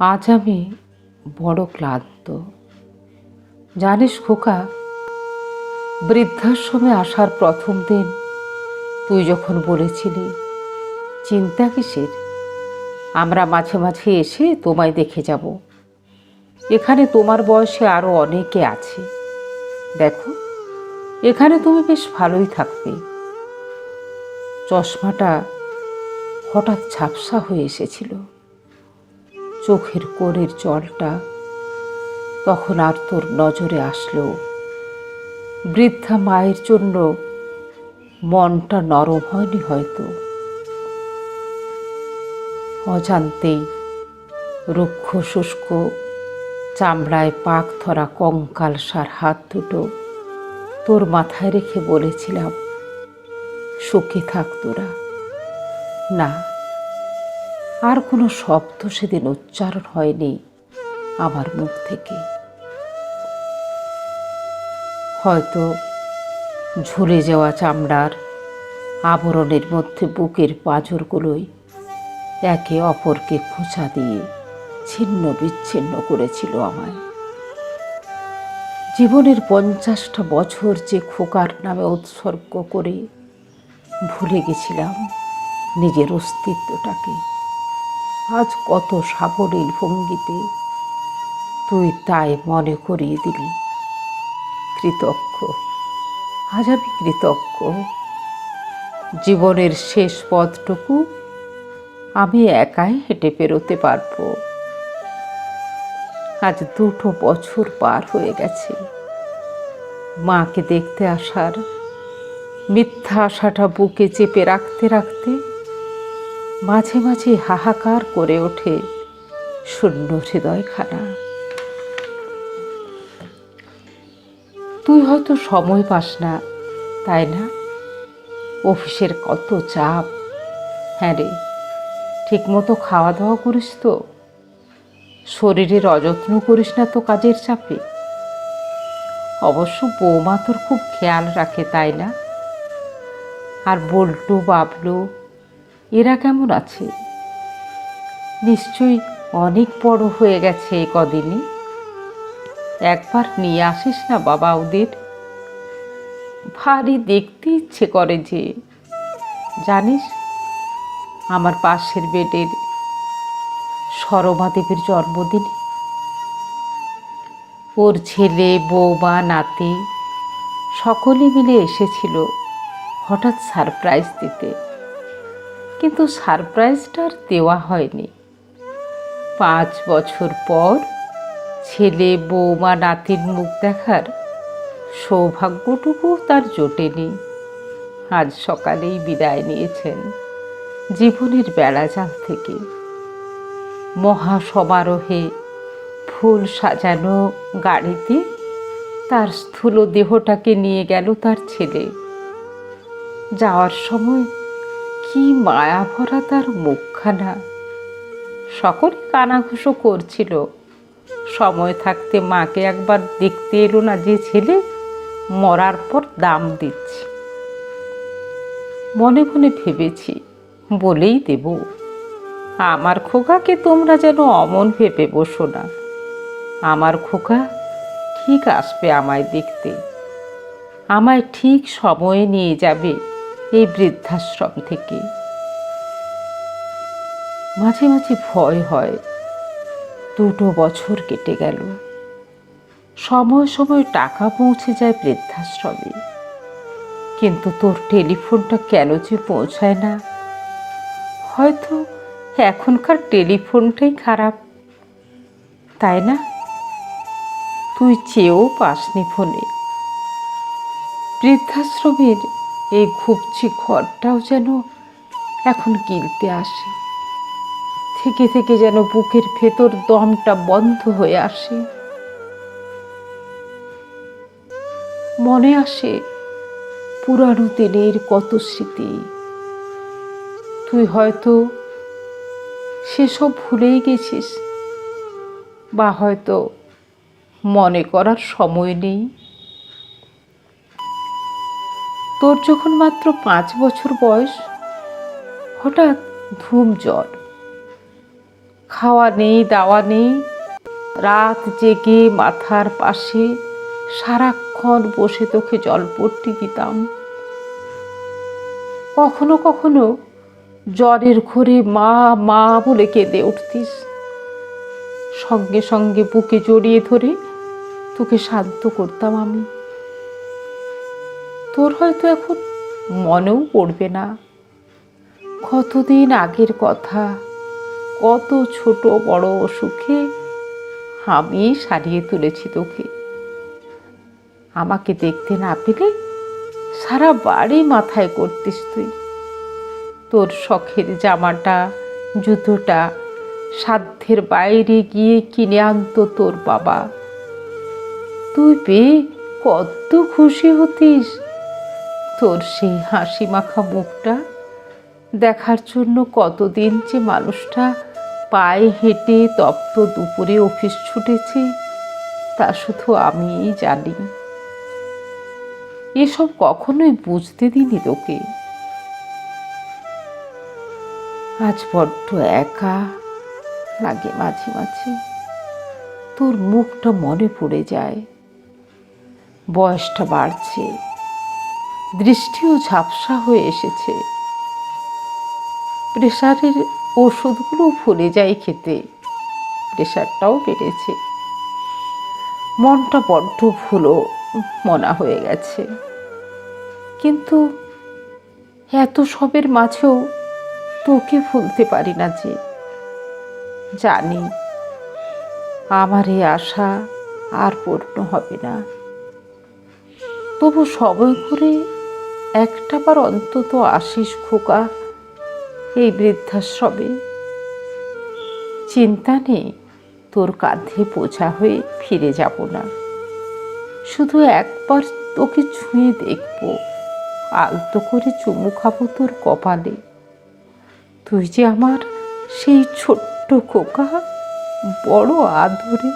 আজ আমি বড় ক্লান্ত। জানিস খোকা, বৃদ্ধাশ্রমে আসার প্রথম দিন তুই যখন বলেছিলি, চিন্তা কিসের? আমরা মাঝে মাঝে এসে তোমায় দেখে যাব। এখানে তোমার বয়সে আরও অনেকে আছে। দেখো, এখানে তুমি বেশ ভালোই থাকবে। চশমাটা হঠাৎ ঝাপসা হয়ে এসেছিল। চোখের কোণের জলটা তখন আর তোর নজরে আসলো। বৃদ্ধা মায়ের জন্য মনটা নরম হয়নি হয়তো। অজান্তেই রুক্ষ শুষ্ক চামড়ায় পাক ধরা কঙ্কাল সার হাত দুটো তোর মাথায় রেখে বলেছিলাম, সুখে থাক তোরা। না আর কোনো শব্দ সেদিন উচ্চারণ হয়নি আমার মুখ থেকে। হয়তো ঝুলে যাওয়া চামড়ার আবরণের মধ্যে বুকের পাঁজরগুলোই একে অপরকে খোঁচা দিয়ে ছিন্ন বিচ্ছিন্ন করেছিল আমায়। জীবনের পঞ্চাশটা বছর যে খোকার নামে উৎসর্গ করে ভুলে গেছিলাম নিজের অস্তিত্বটাকে। আজ কত সাবলীল ভঙ্গিতে তুই তাই মনে করিয়ে দিলি। কৃতজ্ঞ, আজ আমি কৃতজ্ঞ। জীবনের শেষ পথটুকু আমি একাই হেঁটে পেরোতে পারব। আজ দুটো বছর পার হয়ে গেছে। মাকে দেখতে আসার, মিথ্যা আশাটা বুকে চেপে রাখতে রাখতে মাঝে মাঝে হাহাকার করে ওঠে শূন্য হৃদয়খানা। তুই হয়তো সময় পাস না, তাই না? অফিসের কত চাপ। হ্যাঁ রে, ঠিকমতো খাওয়া দাওয়া করিস তো? শরীরের অযত্ন করিস না তো কাজের চাপে? অবশ্য বৌমা তোর খুব খেয়াল রাখে, তাই না? আর বল্টু, বাবলু এরা কেমন আছে? নিশ্চয়ই অনেক বড় হয়ে গেছে এ কদিনই একবার নিয়ে আসিস না বাবা ওদের। ভারী দেখতে ইচ্ছে করে যে। জানিস, আমার পাশের বেডের সরমা দেবীর জন্মদিন। ওর ছেলে বৌমা নাতি সকলে মিলে এসেছিল হঠাৎ সারপ্রাইজ দিতে। কিন্তু সারপ্রাইজটা আর দেওয়া হয়নি। পাঁচ বছর পর ছেলে, বৌমা, নাতির মুখ দেখার সৌভাগ্যটুকু তার জোটেনি। আজ সকালেই বিদায় নিয়েছেন জীবনের বেড়াজাল থেকে। মহা সমারোহে ফুল সাজানো গাড়িতে তার স্থূল দেহটাকে নিয়ে গেল তার ছেলে। যাওয়ার সময় কি মায়া ভরা তার মুখখানা। সকলে কানাঘুষো করছিল। সময় থাকতে মাকে একবার দেখতে এলো না যে ছেলে মরার পর দাম দিচ্ছে। মনে মনে ভেবেছি, বলেই দেব, আমার খোকাকে তোমরা যেন অমন ভেবে বসো না। আমার খোকা ঠিক আসবে আমায় দেখতে। আমায় ঠিক সময়ে নিয়ে যাবে। এই বৃদ্ধাশ্রম থেকে। মাঝে মাঝে ভয় হয়। দুটো বছর কেটে গেল। সময় সময় টাকা পৌঁছে যায় বৃদ্ধাশ্রমে। কিন্তু তোর টেলিফোনটা কেন যে পৌঁছায় না? হয়তো এখনকার টেলিফোনটাই খারাপ। তাই না? তুই চেয়েও পাসনি ফোনে। বৃদ্ধাশ্রমের এই ঘুপচি ঘরটাও যেন এখন গিলতে আসে। থেকে থেকে যেন বুকের ভেতর দমটা বন্ধ হয়ে আসে। মনে আসে পুরানো দিনের কত স্মৃতি। তুই হয়তো সেসব ভুলেই গেছিস, বা হয়তো মনে করার সময় নেই। তোর যখন মাত্র পাঁচ বছর বয়স, হঠাৎ ধুম জ্বর। খাওয়া নেই, দাওয়া নেই, রাত জেগে মাথার পাশে সারাক্ষণ বসে তোকে জল জলপট্টি দিতাম। কখনো কখনো জ্বরের ঘরে মা মা বলে কেঁদে উঠতিস। সঙ্গে সঙ্গে বুকে জড়িয়ে ধরে তোকে শান্ত করতাম আমি। তোর হয়তো এখন মনেও পড়বে না। কতদিন আগের কথা, কত ছোট বড় অসুখে আমি সারিয়ে তুলেছি তোকে। আমাকে দেখতে না পেলে সারা বাড়ি মাথায় করতিস তুই। তোর শখের জামাটা, জুতোটা সাধ্যের বাইরে গিয়ে কিনে আনতো তোর বাবা। তুই পেয়ে কত খুশি হতিস। তোর সেই হাসি মাখা মুখটা দেখার জন্য কতদিন যে মানুষটা পায়ে হেঁটে তপ্ত দুপুরে অফিস ছুটেছে, তা শুধু আমিই জানি। এসব কখনোই বুঝতে দিনি তোকে। আজ বড্ড একা লাগে মাঝে মাঝে। তোর মুখটা মনে পড়ে যায়। বয়সটা বাড়ছে। দৃষ্টিও ঝাপসা হয়ে এসেছে। প্রেশারের ওষুধগুলো ভুলে যাই খেতে। প্রেশারটাও বেড়েছে। মনটা বড্ড ভুলো, মনা হয়ে গেছে। কিন্তু এত সবের মাঝেও তোকে ভুলতে পারি না যে। জানি আমার এই আশা আর পূর্ণ হবে না। তবু সময় করে একটাবার অন্তত আসিস খোকা, এই বৃদ্ধাশ্রমে। চিন্তা নেই, তোর কাঁধে বোঝা হয়ে ফিরে যাব না। শুধু একবার তোকে ছুঁয়ে দেখব, আলতো করে চুমু খাব তোর কপালে। তুই যে আমার সেই ছোট্ট খোকা, বড় আদরে